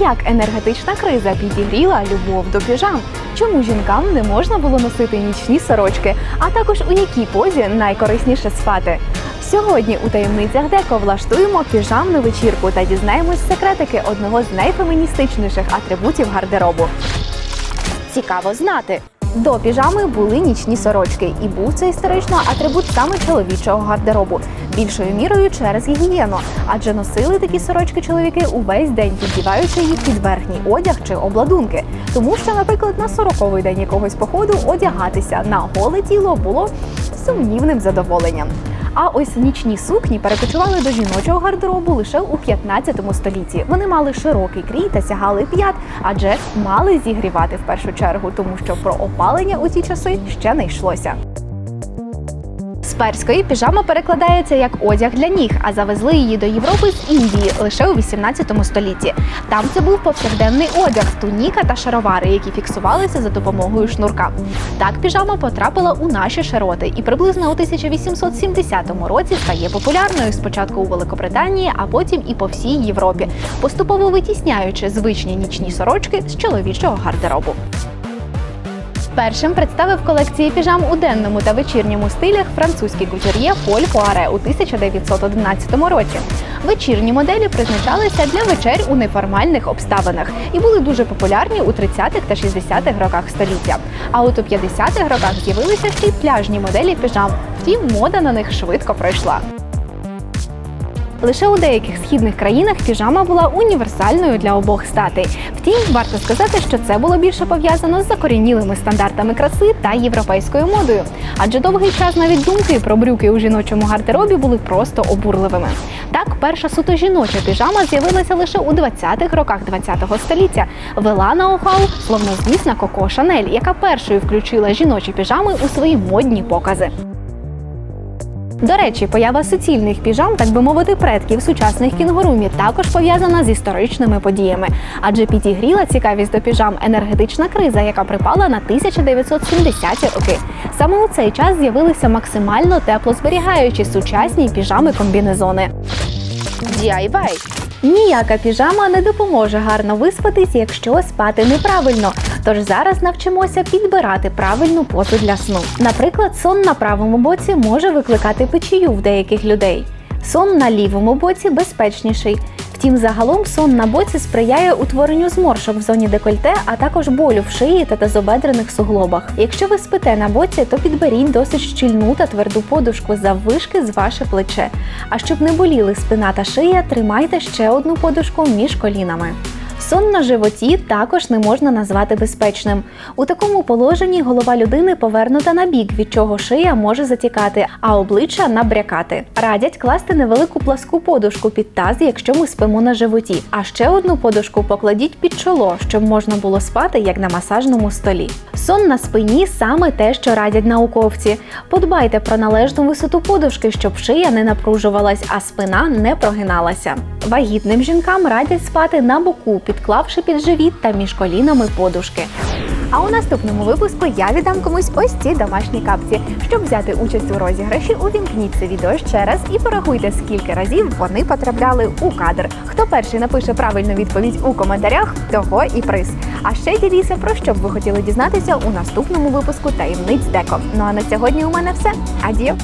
Як енергетична криза підігріла любов до піжам? Чому жінкам не можна було носити нічні сорочки? А також у якій позі найкорисніше спати? Сьогодні у таємницях деко влаштуємо піжамну вечірку та дізнаємось секретики одного з найфеміністичніших атрибутів гардеробу. Цікаво знати. До піжами були нічні сорочки, і був це історично атрибут саме чоловічого гардеробу, більшою мірою через гігієну, адже носили такі сорочки чоловіки увесь день, піддіваючи їх під верхній одяг чи обладунки. Тому що, наприклад, на сороковий день якогось походу одягатися на голе тіло було сумнівним задоволенням. А ось нічні сукні перекочували до жіночого гардеробу лише у 15 столітті. Вони мали широкий крій та сягали п'ят, адже мали зігрівати в першу чергу, тому що про опалення у ті часи ще не йшлося. Перської піжама перекладається як одяг для ніг, а завезли її до Європи з Індії лише у 18 столітті. Там це був повсякденний одяг, туніка та шаровари, які фіксувалися за допомогою шнурка. Так піжама потрапила у наші широти і приблизно у 1870 році стає популярною спочатку у Великобританії, а потім і по всій Європі, поступово витісняючи звичні нічні сорочки з чоловічого гардеробу. Першим представив колекції піжам у денному та вечірньому стилях французький кутюр'є Поль Пуаре у 1911 році. Вечірні моделі призначалися для вечер у неформальних обставинах і були дуже популярні у 30-х та 60-х роках століття. А от у 50-х роках з'явилися ще й пляжні моделі піжам. Втім, мода на них швидко пройшла. Лише у деяких східних країнах піжама була універсальною для обох статей. Втім, варто сказати, що це було більше пов'язано з закорінілими стандартами краси та європейською модою. Адже довгий час навіть думки про брюки у жіночому гардеробі були просто обурливими. Так, перша суто жіноча піжама з'явилася лише у 20-х роках ХХ століття. Вела ноу-хау словнозвісна Коко Шанель, яка першою включила жіночі піжами у свої модні покази. До речі, поява суцільних піжам, так би мовити, предків сучасних кінгурумі також пов'язана з історичними подіями, адже підігріла цікавість до піжам енергетична криза, яка припала на 1970-ті роки. Саме у цей час з'явилися максимально теплозберігаючі сучасні піжами-комбінезони. DIY Ніяка піжама не допоможе гарно виспатись, якщо спати неправильно. Тож зараз навчимося підбирати правильну позу для сну. Наприклад, сон на правому боці може викликати печію в деяких людей. Сон на лівому боці безпечніший. Втім, загалом сон на боці сприяє утворенню зморшок в зоні декольте, а також болю в шиї та тазобедрених суглобах. Якщо ви спите на боці, то підберіть досить щільну та тверду подушку заввишки з ваше плече. А щоб не боліли спина та шия, тримайте ще одну подушку між колінами. Сон на животі також не можна назвати безпечним. У такому положенні голова людини повернута на бік, від чого шия може затікати, а обличчя набрякати. Радять класти невелику пласку подушку під таз, якщо ми спимо на животі. А ще одну подушку покладіть під чоло, щоб можна було спати як на масажному столі. Сон на спині саме те, що радять науковці. Подбайте про належну висоту подушки, щоб шия не напружувалась, а спина не прогиналася. Вагітним жінкам радять спати на боку, підклавши під живіт та між колінами подушки. А у наступному випуску я віддам комусь ось ці домашні капці. Щоб взяти участь у розіграші, увімкніть це відео ще раз і порахуйте, скільки разів вони потрапляли у кадр. Хто перший напише правильну відповідь у коментарях, того і приз. А ще діліться про що б ви хотіли дізнатися у наступному випуску таємниць Деко. Ну а на сьогодні у мене все. Адіо!